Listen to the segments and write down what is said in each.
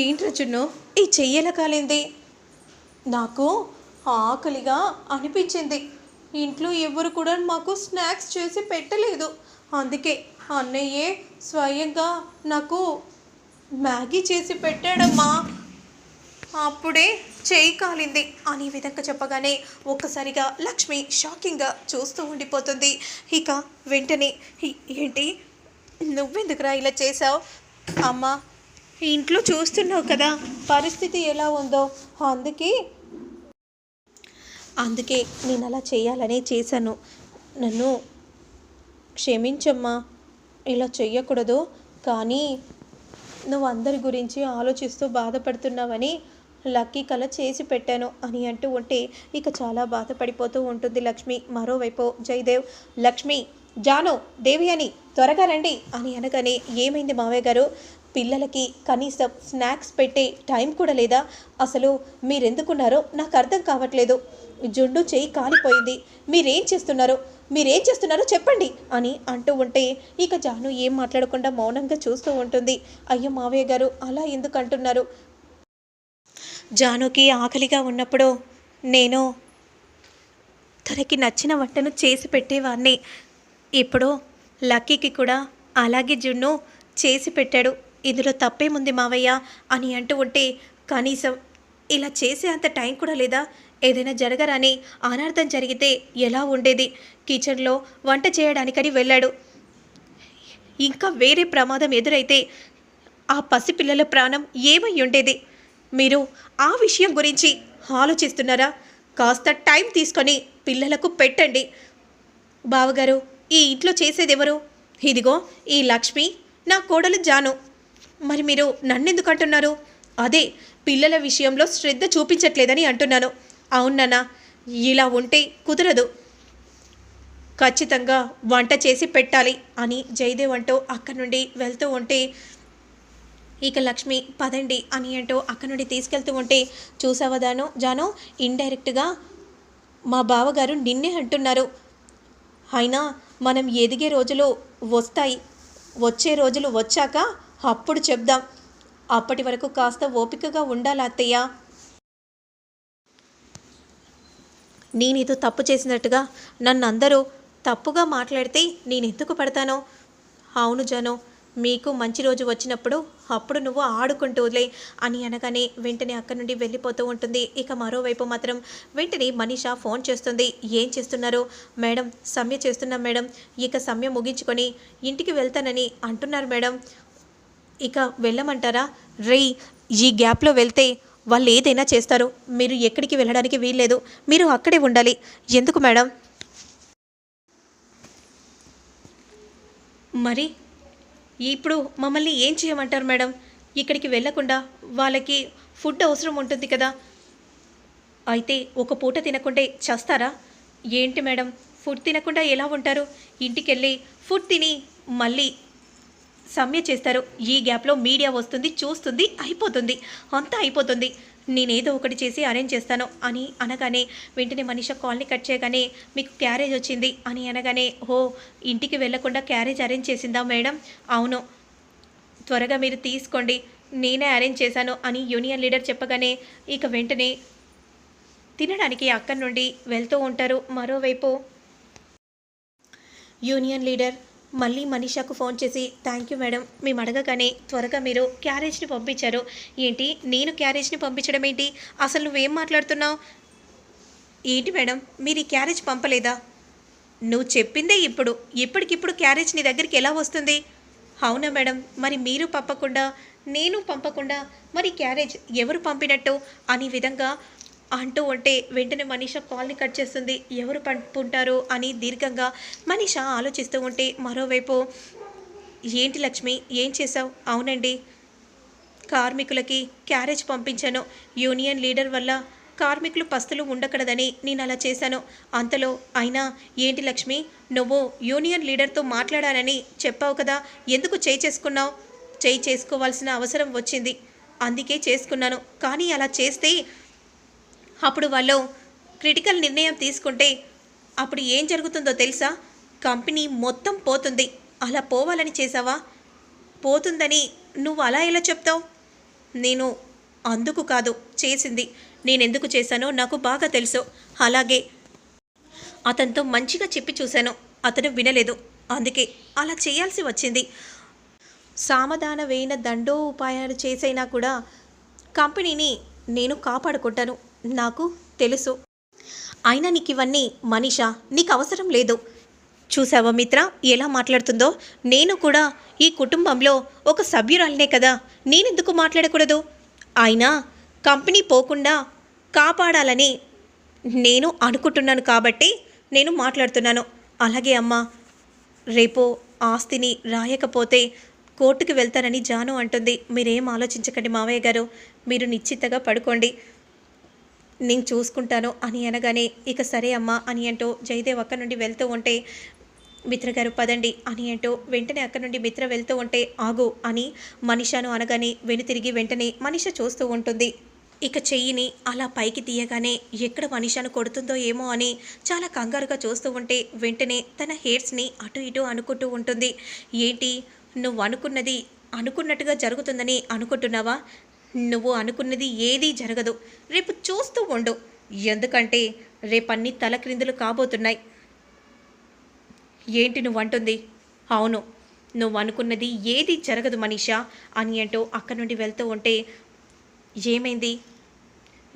ఏంట్రా చున్ను ఈ చెయ్యల కాలింది? నాకు ఆకలిగా అనిపించింది. ఇంట్లో ఎవరు కూడా మాకు స్నాక్స్ చేసి పెట్టలేదు. అందుకే అన్నయ్యే స్వయంగా నాకు మ్యాగీ చేసి పెట్టాడమ్మా. అప్పుడే చేయి కాలింది. అనే విధంగా చెప్పగానే ఒక్కసారిగా లక్ష్మి షాకింగ్గా చూస్తూ ఉండిపోతుంది. ఇక వెంటనే ఏంటి నువ్వెందుకురా ఇలా చేసావు అమ్మా ఇంట్లో చూస్తున్నావు కదా పరిస్థితి ఎలా ఉందో. అందుకే అందుకే నేను అలా చేయాలనే చేశాను. నన్ను క్షమించమ్మా ఇలా చెయ్యకూడదు. కానీ నువ్వు అందరి గురించి ఆలోచిస్తూ బాధపడుతున్నావని లక్కీ కల చేసి పెట్టాను అని అంటూ ఉంటే ఇక చాలా బాధపడిపోతూ ఉంటుంది లక్ష్మి. మరోవైపు జయదేవ్ లక్ష్మి జాను దేవి అని త్వరగా రండి అని అనగానే ఏమైంది మావయ్య గారు? పిల్లలకి కనీసం స్నాక్స్ పెట్టే టైం కూడా లేదా? అసలు మీరెందుకున్నారో నాకు అర్థం కావట్లేదు. జుండు చేయి కాలిపోయింది. మీరేం చేస్తున్నారో? మీరేం చేస్తున్నారో చెప్పండి అని అంటూ ఉంటే ఇక జాను ఏం మాట్లాడకుండా మౌనంగా చూస్తూ ఉంటుంది. అయ్యో మావయ్య గారు అలా ఎందుకు అంటున్నారు? జానుకి ఆకలిగా ఉన్నప్పుడు నేను తనకి నచ్చిన వంటను చేసి పెట్టేవాడిని ఇప్పుడు లక్కీకి కూడా అలాగే జున్ను చేసి పెట్టాడు. ఇందులో తప్పేముంది మావయ్య అని అంటూ ఉంటే కనీసం ఇలా చేసే అంత టైం కూడా లేదా? ఏదైనా జరగరాని అనార్థం జరిగితే ఎలా ఉండేది? కిచెన్లో వంట చేయడానికని వెళ్ళాడు. ఇంకా వేరే ప్రమాదం ఎదురైతే ఆ పసిపిల్లల ప్రాణం ఏమై ఉండేది? మీరు ఆ విషయం గురించి ఆలోచిస్తున్నారా? కాస్త టైం తీసుకొని పిల్లలకు పెట్టండి. బావగారు ఈ ఇంట్లో చేసేది ఎవరు ఇదిగో ఈ లక్ష్మి నా కోడలు జాను. మరి మీరు నన్నెందుకు అంటున్నారు? అదే పిల్లల విషయంలో శ్రద్ధ చూపించట్లేదని అంటున్నాను. అవునన్నా ఇలా ఉంటే కుదరదు. ఖచ్చితంగా వంట చేసి పెట్టాలి అని జయదేవ్ అంటూ అక్కడి నుండి వెళ్తూ ఉంటే ఇక లక్ష్మి పదండి అని అంటూ అక్కడి నుండి తీసుకెళ్తూ ఉంటే చూసావా దాను జాను ఇండైరెక్ట్గా మా బావగారు నిన్నే అంటున్నారు. అయినా మనం ఎదిగే రోజులు వస్తాయి. వచ్చే రోజులు వచ్చాక అప్పుడు చెప్దాం. అప్పటి వరకు కాస్త ఓపికగా ఉండాలి అత్తయ్య? నేనేదో తప్పు చేసినట్టుగా నన్ను అందరూ తప్పుగా మాట్లాడితే నేను ఎందుకు పడతానో? అవును జను మీకు మంచి రోజు వచ్చినప్పుడు అప్పుడు నువ్వు ఆడుకుంటూలే అని అనగానే వెంటనే అక్కడి నుండి వెళ్ళిపోతూ ఉంటుంది. ఇక మరోవైపు మాత్రం వెంటనే మనీష ఫోన్ చేస్తుంది. ఏం చేస్తున్నారు? మేడం సమ్మె చేస్తున్నాం మేడం. ఇక సమ్మె ముగించుకొని ఇంటికి వెళ్తానని అంటున్నారు మేడం. ఇక వెళ్ళమంటారా? రేయ్ ఈ గ్యాప్లో వెళ్తే వాళ్ళు ఏదైనా చేస్తారు. మీరు ఎక్కడికి వెళ్ళడానికి వీల్లేదు. మీరు అక్కడే ఉండాలి. ఎందుకు మేడం? మరి ఇప్పుడు మమ్మల్ని ఏం చేయమంటారు మేడం? ఇక్కడికి వెళ్ళకుండా వాళ్ళకి ఫుడ్ అవసరం ఉంటుంది కదా. అయితే ఒక పూట తినకుంటే చేస్తారా? ఏంటి మేడం? ఫుడ్ తినకుండా ఎలా ఉంటారు? ఇంటికి వెళ్ళి ఫుడ్ తిని మళ్ళీ సమ్మె చేస్తారు. ఈ గ్యాప్లో మీడియా వస్తుంది చూస్తుంది అయిపోతుంది. అంతా అయిపోతుంది. నేనేదో ఒకటి చేసి అరేంజ్ చేస్తాను అని అనగానే వెంటనే మనిషి కాల్ని కట్ చేయగానే మీకు క్యారేజ్ వచ్చింది అని అనగానే ఓ ఇంటికి వెళ్ళకుండా క్యారేజ్ అరేంజ్ చేసిందా మేడం? అవును. త్వరగా మీరు తీసుకోండి. నేనే అరేంజ్ చేశాను అని యూనియన్ లీడర్ చెప్పగానే ఇక వెంటనే తినడానికి అక్కడి నుండి వెళ్తూ ఉంటారు. మరోవైపు యూనియన్ లీడర్ మళ్ళీ మనీషాకు ఫోన్ చేసి థ్యాంక్ యూ మేడం మేము అడగగానే త్వరగా మీరు క్యారేజ్ని పంపించారు. ఏంటి? నేను క్యారేజ్ని పంపించడం ఏంటి? అసలు నువ్వేం మాట్లాడుతున్నావు? ఏంటి మేడం మీరు ఈ క్యారేజ్ పంపలేదా? నువ్వు చెప్పిందే ఇప్పుడు. ఇప్పటికిప్పుడు క్యారేజ్ నీ దగ్గరికి ఎలా వస్తుంది? అవునా మేడం మరి మీరు పంపకుండా నేను పంపకుండా మరి క్యారేజ్ ఎవరు పంపినట్టు? అనే విధంగా అంటూ ఉంటే వెంటనే మనీష కాల్ని కట్ చేస్తుంది. ఎవరు పంపుంటారు అని దీర్ఘంగా మనీష ఆలోచిస్తూ ఉంటే మరోవైపు ఏంటి లక్ష్మి ఏం చేసావు అవునండి. కార్మికులకి క్యారేజ్ పంపించాను. యూనియన్ లీడర్ వల్ల కార్మికులు పస్తులు ఉండకూడదని నేను అలా చేశాను. అంతలో అయినా ఏంటి లక్ష్మి నువ్వు యూనియన్ లీడర్తో మాట్లాడానని చెప్పావు కదా ఎందుకు చేయి చేసుకున్నావు? చేయి చేసుకోవాల్సిన అవసరం వచ్చింది. అందుకే చేసుకున్నాను. కానీ అలా చేస్తే అప్పుడు వాళ్ళు క్రిటికల్ నిర్ణయం తీసుకుంటే అప్పుడు ఏం జరుగుతుందో తెలుసా? కంపెనీ మొత్తం పోతుంది. అలా పోవాలని చేసావా? పోతుందని నువ్వు అలా ఎలా చెప్తావు? నేను అందుకు కాదు చేసింది. నేనెందుకు చేశానో నాకు బాగా తెలుసు. అలాగే అతనితో మంచిగా చెప్పి చూశాను. అతను వినలేదు. అందుకే అలా చేయాల్సి వచ్చింది. సామధాన వేయిన దండో ఉపాయాలు చేసైనా కూడా కంపెనీని నేను కాపాడుకుంటాను. నాకు తెలుసు. అయినా నీకు ఇవన్నీ మనీషా నీకు అవసరం లేదు. చూసావా మిత్ర ఎలా మాట్లాడుతుందో? నేను కూడా ఈ కుటుంబంలో ఒక సభ్యురాలినే కదా నేనెందుకు మాట్లాడకూడదు? అయినా కంపెనీ పోకుండా కాపాడాలని నేను అనుకుంటున్నాను కాబట్టి నేను మాట్లాడుతున్నాను. అలాగే అమ్మ రేపు ఆస్తిని రాయకపోతే కోర్టుకు వెళ్తానని జాను అంటుంది. మీరేం ఆలోచించకండి మావయ్య గారు మీరు నిశ్చితగా పడుకోండి. నేను చూసుకుంటాను అని అనగానే ఇక సరే అమ్మా అని అంటూ జయదేవ్ అక్క నుండి వెళ్తూ ఉంటే మిత్ర గారు పదండి అని అంటూ వెంటనే అక్కడి నుండి మిత్ర వెళ్తూ ఉంటే ఆగు అని మనిషాను అనగానే వెనుతిరిగి వెంటనే మనిష చూస్తూ ఉంటుంది. ఇక చెయ్యిని అలా పైకి తీయగానే ఎక్కడ మనిషాను కొడుతుందో ఏమో అని చాలా కంగారుగా చూస్తూ ఉంటే వెంటనే తన హెయిర్స్ని అటు ఇటు అనుకుంటూ ఉంటుంది. ఏంటి? నువ్వు అనుకున్నది అనుకున్నట్టుగా జరుగుతుందని అనుకుంటున్నావా? నువ్వు అనుకున్నది ఏదీ జరగదు. రేపు చూస్తూ ఉండు. ఎందుకంటే రేపన్నీ తలక్రిందులు కాబోతున్నాయి. ఏంటి నువ్వు అంటుంది అవును నువ్వు అనుకున్నది ఏది జరగదు మనీషా అని అంటూ అక్కడి నుండి వెళ్తూ ఉంటే ఏమైంది?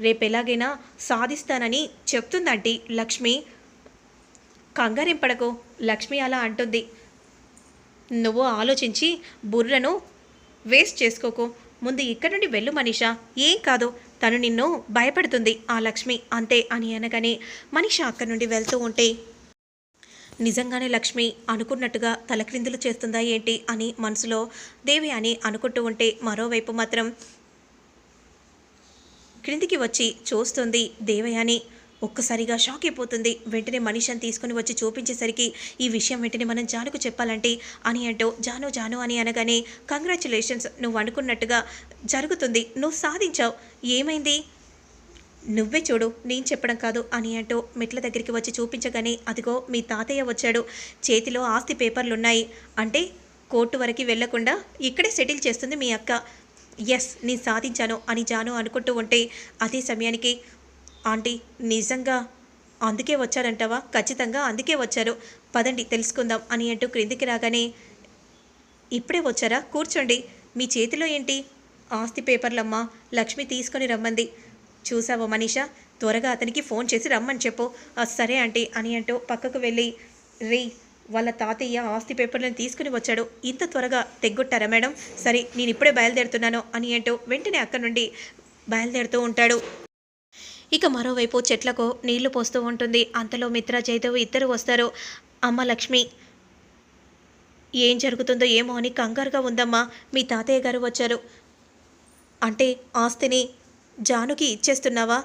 రేపు ఎలాగైనా సాధిస్తానని చెప్తుందంటి లక్ష్మి. కంగారింపడకు లక్ష్మి అలా అంటుంది. నువ్వు ఆలోచించి బుర్రను వేస్ట్ చేసుకోకు. ముందు ఇక్కడి నుండి వెళ్ళు మనీషా. ఏం కాదు తను నిన్ను భయపడుతుంది ఆ లక్ష్మి. అంతే అని అనగానే మనీషా అక్కడి నుండి వెళ్తూ ఉంటే నిజంగానే లక్ష్మి అనుకున్నట్టుగా తలక్రిందులు చేస్తుందా ఏంటి అని మనసులో దేవి అని అనుకుంటూ ఉంటే మరోవైపు మాత్రం క్రిందికి వచ్చి చూస్తుంది దేవయాని. ఒక్కసారిగా షాక్ అయిపోతుంది. వెంటనే మనిషిని తీసుకుని వచ్చి చూపించేసరికి ఈ విషయం వెంటనే మనం జానుకు చెప్పాలంటే అని అంటూ జాను జాను అని అనగానే కంగ్రాచులేషన్స్ నువ్వు అనుకున్నట్టుగా జరుగుతుంది. నువ్వు సాధించావు. ఏమైంది? నువ్వే చూడు నేను చెప్పడం కాదు అని అంటూ మెట్ల దగ్గరికి వచ్చి చూపించగానే అదిగో మీ తాతయ్య వచ్చాడు. చేతిలో ఆస్తి పేపర్లు ఉన్నాయి అంటే కోర్టు వరకు వెళ్ళకుండా ఇక్కడే సెటిల్ చేస్తుంది మీ అక్క. ఎస్ నేను సాధించాను అని జాను అనుకుంటూ ఉంటే అదే సమయానికి ఆంటీ నిజంగా అందుకే వచ్చారంటావా? ఖచ్చితంగా అందుకే వచ్చారు. పదండి తెలుసుకుందాం అని అంటూ క్రిందికి రాగానే ఇప్పుడే వచ్చారా? కూర్చోండి. మీ చేతిలో ఏంటి? ఆస్తి పేపర్లమ్మా లక్ష్మి తీసుకొని రమ్మంది. చూసావో మనీషా? త్వరగా అతనికి ఫోన్ చేసి రమ్మని చెప్పు. సరే ఆంటీ అని అంటూ పక్కకు వెళ్ళి రే వాళ్ళ తాతయ్య ఆస్తి పేపర్లను తీసుకుని వచ్చాడు. ఇంత త్వరగా తెగ్గొట్టారా మేడం? సరే నేను ఇప్పుడే బయలుదేరుతున్నాను అని అంటూ వెంటనే అక్కడి నుండి బయలుదేరుతూ ఉంటాడు. ఇక మరోవైపు చెట్లకు నీళ్ళు పోస్తూ ఉంటుంది. అంతలో మిత్ర జయదేవ్ ఇద్దరు వస్తారు. అమ్మ లక్ష్మి ఏం జరుగుతుందో ఏమో అని కంగారుగా ఉందమ్మా. మీ తాతయ్య గారు వచ్చారు. అంటే ఆస్తిని జానుకి ఇచ్చేస్తున్నావా?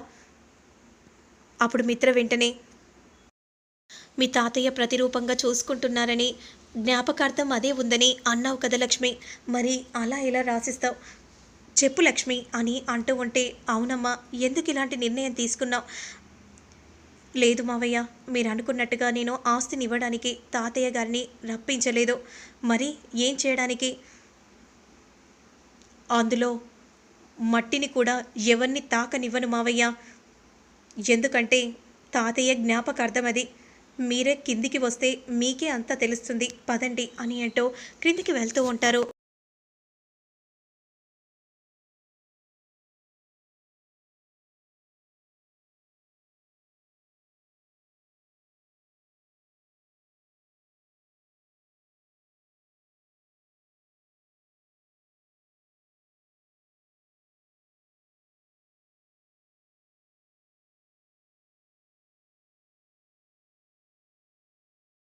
అప్పుడు మిత్ర వెంటనే మీ తాతయ్య ప్రతిరూపంగా చూసుకుంటున్నారని జ్ఞాపకార్థం అదే ఉందని అన్నావు కదా లక్ష్మి. మరి అలా ఎలా రాసిస్తావు? చెప్పు లక్ష్మి అని అంటూ ఉంటే అవునమ్మా ఎందుకు ఇలాంటి నిర్ణయం తీసుకున్నావు? లేదు మావయ్య మీరు అనుకున్నట్టుగా నేను ఆస్తిని ఇవ్వడానికి తాతయ్య గారిని రప్పించలేదు. మరి ఏం చేయడానికి? అందులో మట్టిని కూడా ఎవరిని తాకనివ్వను మావయ్య. ఎందుకంటే తాతయ్య జ్ఞాపకార్థం అది. మీరే కిందికి వస్తే మీకే అంతా తెలుస్తుంది. పదండి అని అంటూ క్రిందికి వెళ్తూ ఉంటారు.